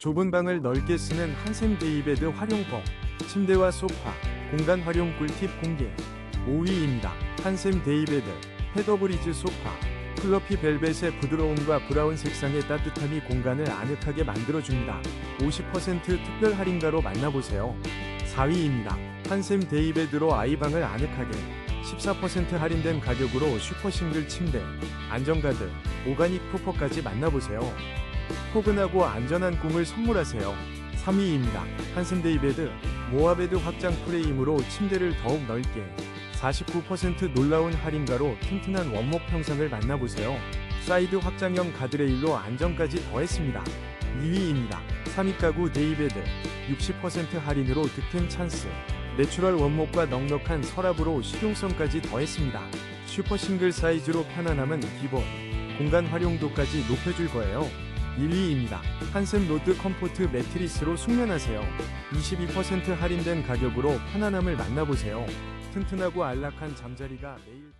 좁은 방을 넓게 쓰는 한샘 데이베드 활용법 침대와 소파 공간 활용 꿀팁 공개 5위입니다. 한샘 데이베드 헤더브리즈 소파 플러피 벨벳의 부드러움과 브라운 색상의 따뜻함이 공간을 아늑하게 만들어줍니다. 50% 특별 할인가로 만나보세요. 4위입니다. 한샘 데이베드로 아이방을 아늑하게 14% 할인된 가격으로 슈퍼싱글 침대, 안전가드, 오가닉 푸퍼까지 만나보세요. 포근하고 안전한 꿈을 선물하세요. 3위입니다. 한샘 데이 베드 모아베드 확장 프레임으로 침대를 더욱 넓게 49% 놀라운 할인가로 튼튼한 원목 평상을 만나보세요. 사이드 확장형 가드레일로 안정까지 더했습니다. 2위입니다. 3위 가구 데이베드 60% 할인으로 득템 찬스 내추럴 원목과 넉넉한 서랍으로 실용성까지 더했습니다. 슈퍼 싱글 사이즈로 편안함은 기본 공간 활용도까지 높여줄 거예요. 1위입니다. 한샘 로드 컴포트 매트리스로 숙면하세요. 22% 할인된 가격으로 편안함을 만나보세요. 튼튼하고 안락한 잠자리가 매일